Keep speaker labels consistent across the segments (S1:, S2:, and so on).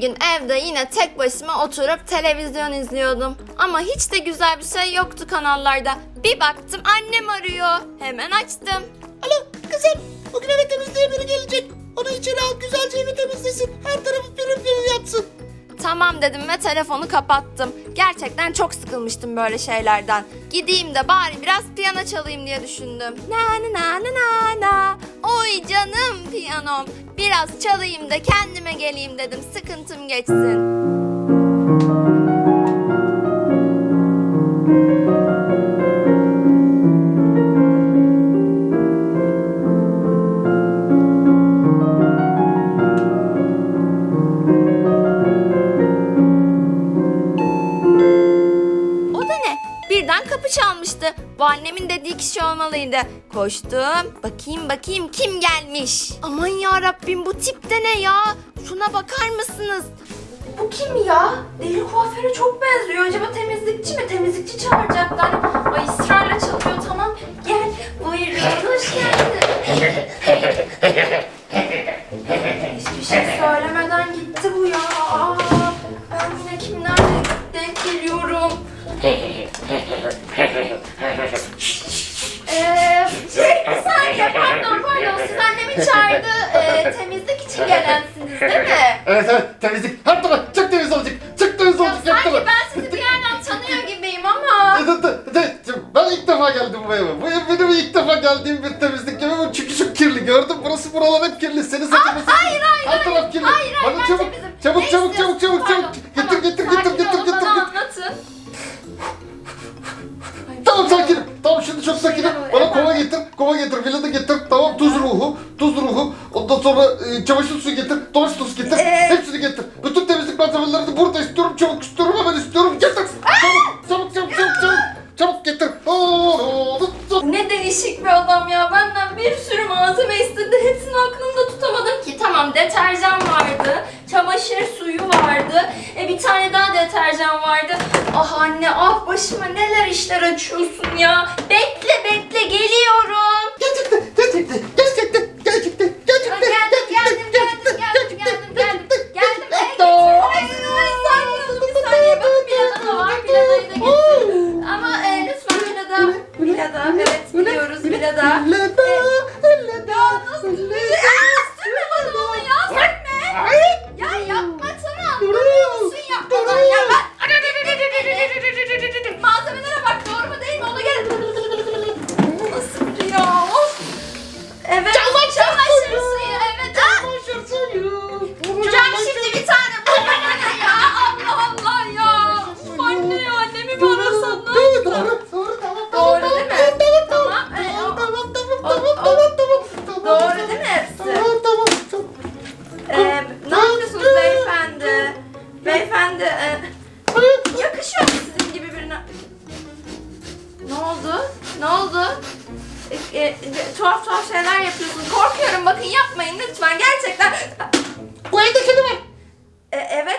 S1: gün evde yine tek başıma oturup televizyon izliyordum. Ama hiç de güzel bir şey yoktu kanallarda. Bir baktım annem arıyor. Hemen açtım.
S2: Alo kızım bugün eve temizliğe biri gelecek. Onu içeri al güzelce evi temizlesin. Her tarafı pürür pürür yapsın.
S1: Tamam dedim ve telefonu kapattım. Gerçekten çok sıkılmıştım böyle şeylerden. Gideyim de bari biraz piyano çalayım diye düşündüm. Na na na na na. Oy canım piyanom. Biraz çalayım da kendime geleyim dedim. Sıkıntım geçsin. Birden kapı çalmıştı. Bu annemin dediği kişi olmalıydı. Koştum. Bakayım bakayım kim gelmiş. Aman ya Rabbim bu tip de ne ya? Şuna bakar mısınız? Bu kim ya? Deli kuaföre çok benziyor. Acaba temizlikçi mi? Temizlikçi çağıracaklar.
S2: Geldim bu eve. Bu ev benim ilk defa geldiğim bir temizlik evi. Çünkü çok kirli. Gördün burası buralar hep kirli. Seni saçma sapan.
S1: hayır, hayır,
S2: Her taraf kirli.
S1: Hayır hayır
S2: Bana
S1: ben
S2: çabuk,
S1: temizim.
S2: çabuk,
S1: Ne
S2: çabuk, çabuk, çabuk, çabuk.
S1: Pardon,
S2: Getir, getir, getir,
S1: Sakin
S2: getir,
S1: olun,
S2: getir,
S1: bana
S2: getir.
S1: anlatın.
S2: Tamam sakinim. Tamam şimdi çok sakinim. Bana kova getir. Kova getir. Vilada getir. Tamam tuz ruhu. Tuz ruhu. Ondan sonra e, çamaşır suyu getir.
S1: Bir sürü malzeme istedi. Hepsini aklımda tutamadım ki. Tamam deterjan vardı. Çamaşır suyu vardı. E bir tane daha deterjan vardı. Ah anne ah başıma neler işler açıyorsun ya. Bekle bekle geliyorum.
S2: Gerçekten, gerçekten, gerçekten, gerçekten,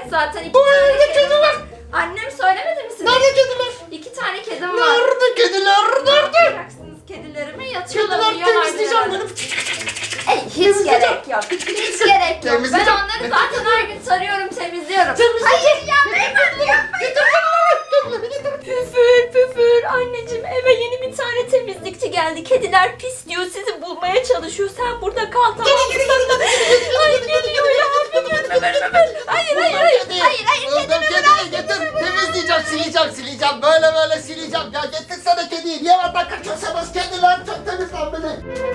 S1: evet zaten iki tane
S2: evde
S1: kedim
S2: kedi var.
S1: Annem söylemedi mi size?
S2: Nerede kediler?
S1: İki tane kedim var.
S2: Nerede kediler?
S1: Ne
S2: Nerede?
S1: yapacaksınız kedilerimi? Yatıyorlar
S2: Kediler
S1: uyuyorlar.
S2: temizleyeceğim
S1: diyorlar.
S2: benim.
S1: Ey, hiç gerek yok. Hiç gerek yok. Ben
S2: Temizleyeceğim.
S1: onları zaten her gün sarıyorum, temizliyorum.
S2: Temizleyeceğim.
S1: Hayır ya beyefendi yapmayın. Püfür püfür anneciğim eve yeni bir tane temizlikçi geldi. Kediler pis diyor sizi bulmaya çalışıyor. Sen burada kal tamam mı? Ay geliyor ya. Hayır hayır hayır. Hayır hayır
S2: Öldür
S1: kedimi
S2: kediyi
S1: bırak.
S2: getir. Temizleyeceğim, sileceğim, sileceğim. Böyle böyle sileceğim. Ya getirsene kediyi. Niye benden kaçıyorsanız kediler çok temizlenmeli.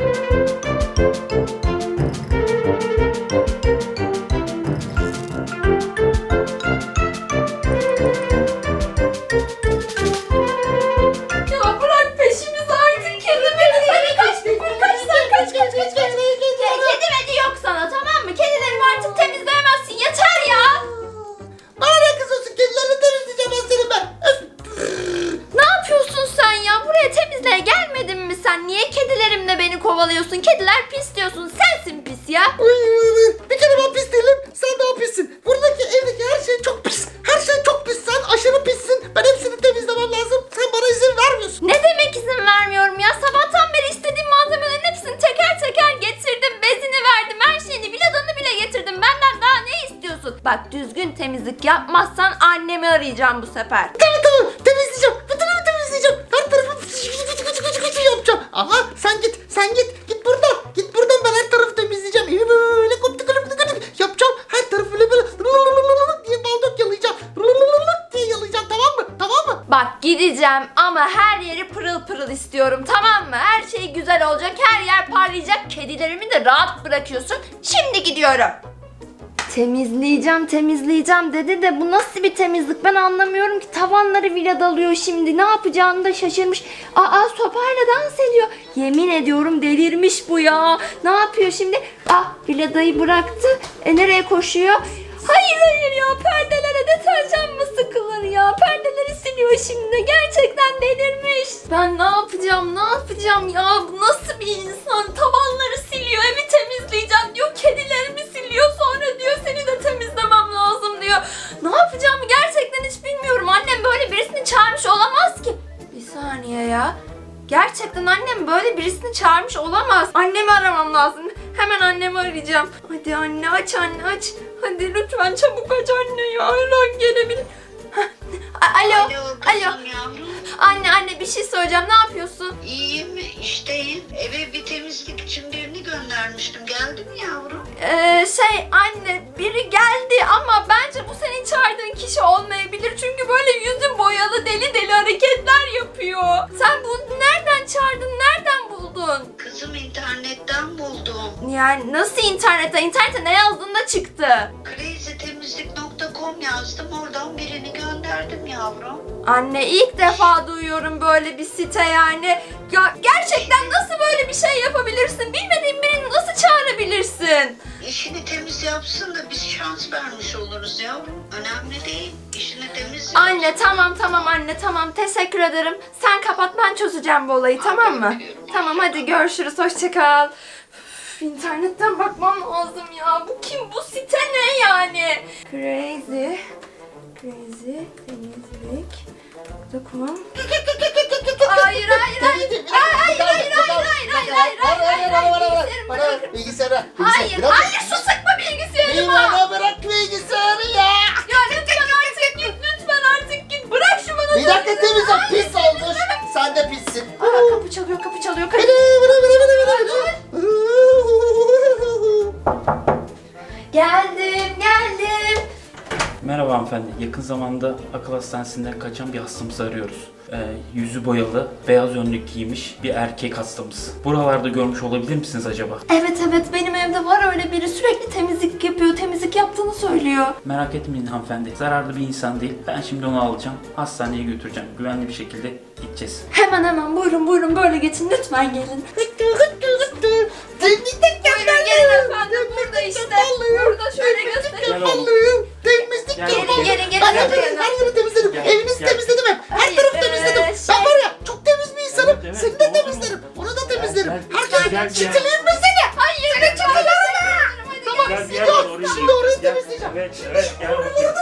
S1: Sen? Niye kedilerimle beni kovalıyorsun? Kediler pis diyorsun. Sensin pis ya.
S2: Bir kere ben pis değilim. Sen daha pissin. Buradaki evdeki her şey çok pis. Her şey çok pis. Sen aşırı pissin. Ben hepsini temizlemem lazım. Sen bana izin vermiyorsun.
S1: Ne demek izin vermiyorum ya? Sabahtan beri istediğim malzemelerin hepsini teker teker getirdim. Bezini verdim. Her şeyini, viladanı bile getirdim. Benden daha ne istiyorsun? Bak düzgün temizlik yapmazsan annemi arayacağım bu sefer.
S2: Tamam
S1: gideceğim ama her yeri pırıl pırıl istiyorum tamam mı? Her şey güzel olacak, her yer parlayacak. Kedilerimi de rahat bırakıyorsun. Şimdi gidiyorum. Temizleyeceğim, temizleyeceğim dedi de bu nasıl bir temizlik ben anlamıyorum ki. Tavanları bile dalıyor şimdi. Ne yapacağını da şaşırmış. Aa sopayla dans ediyor. Yemin ediyorum delirmiş bu ya. Ne yapıyor şimdi? Ah Vilada'yı bıraktı. E nereye koşuyor? Hayır hayır ya perdelere deterjan mı Perdeleri siliyor şimdi. Gerçekten delirmiş. Ben ne yapacağım ne yapacağım ya? Bu nasıl bir insan? Tavanları siliyor, evi temizleyeceğim diyor. Kedilerimi siliyor sonra diyor seni de temizlemem lazım diyor. Ne yapacağımı gerçekten hiç bilmiyorum. Annem böyle birisini çağırmış olamaz ki. Bir saniye ya. Gerçekten annem böyle birisini çağırmış olamaz. Annemi aramam lazım. Hemen annemi arayacağım. Hadi anne aç anne aç. Hadi lütfen çabuk aç anne ya. Her an gelebilir. A- Alo.
S3: Alo
S1: Alo.
S3: kızım yavrum.
S1: Anne anne bir şey söyleyeceğim. Ne yapıyorsun?
S3: İyiyim işteyim. Eve bir temizlik için birini göndermiştim. Geldi mi yavrum?
S1: Ee, şey anne biri geldi ama bence bu senin çağırdığın kişi olmayabilir. Çünkü böyle yüzü boyalı deli deli hareketler yapıyor. Sen bunu nereden çağırdın? Nereden buldun?
S3: Kızım internetten buldum.
S1: Yani nasıl internette? İnternete ne yazdığında çıktı.
S3: crazytemizlik.com yazdım. Oradan birini gönderdim yavrum.
S1: Anne ilk defa duyuyorum böyle bir site yani. Ya gerçekten nasıl böyle bir şey yapabilirsin? Bilmediğin birini nasıl çağırabilirsin?
S3: İşini temiz yapsın da biz şans vermiş oluruz yavrum. Önemli değil. İşini temiz yap.
S1: Anne tamam tamam anne tamam teşekkür ederim. Sen kapat ben çözeceğim bu olayı tamam mı? Tamam hadi görüşürüz hoşça kal. Üf, İnternetten bakmam lazım ya. Bu kim? Bu site ne yani? Crazy. Crazy temizlik. Dokun. Hayır hayır hayır. Hayır hayır hayır hayır hayır hayır hayır hayır hayır.
S2: Bilgisayara.
S1: Hayır hayır su sıkma bilgisayarıma.
S2: Bana bırak bilgisayarı ya.
S1: Ya lütfen artık git lütfen artık git. Bırak şu bana.
S2: Bir dakika temizle pis olmuş. Sen de pissin.
S1: Aa, kapı çalıyor kapı çalıyor. Kapı... Geldim geldim.
S4: Merhaba hanımefendi. Yakın zamanda akıl hastanesinden kaçan bir hastamızı arıyoruz. Ee, yüzü boyalı, beyaz önlük giymiş bir erkek hastamız. Buralarda görmüş olabilir misiniz acaba?
S1: Evet evet benim evde var öyle biri sürekli temizlik yapıyor. Temizlik yaptığını söylüyor.
S4: Merak etmeyin hanımefendi. Zararlı bir insan değil. Ben şimdi onu alacağım. Hastaneye götüreceğim. Güvenli bir şekilde gideceğiz.
S1: Hemen hemen buyurun buyurun böyle geçin lütfen gelin.
S4: Gel oğlum.
S2: Temizlik
S4: Gel
S2: yapalım.
S4: oğlum.
S1: gelin, gelin,
S2: Ben
S1: gelin.
S2: her, her yeri temizledim.
S4: Gel,
S2: Evinizi
S4: gel.
S2: temizledim hep. Her
S1: Hayır,
S2: tarafı
S1: ee,
S2: temizledim.
S1: şey-
S2: Ben var ya çok temiz bir insanım.
S4: Evet, evet,
S2: Seni de
S4: doğru.
S2: temizlerim. Onu da temizlerim.
S4: Gel,
S2: Herkes
S4: gel, gel.
S2: çitileyim mi seni?
S1: Hayır lütfen.
S2: Tamam
S4: Gel bir yer
S2: gidiyorum.
S4: var oraya
S2: Şimdi orayı
S4: Gel.
S2: temizleyeceğim.
S4: Evet, evet gel bakayım.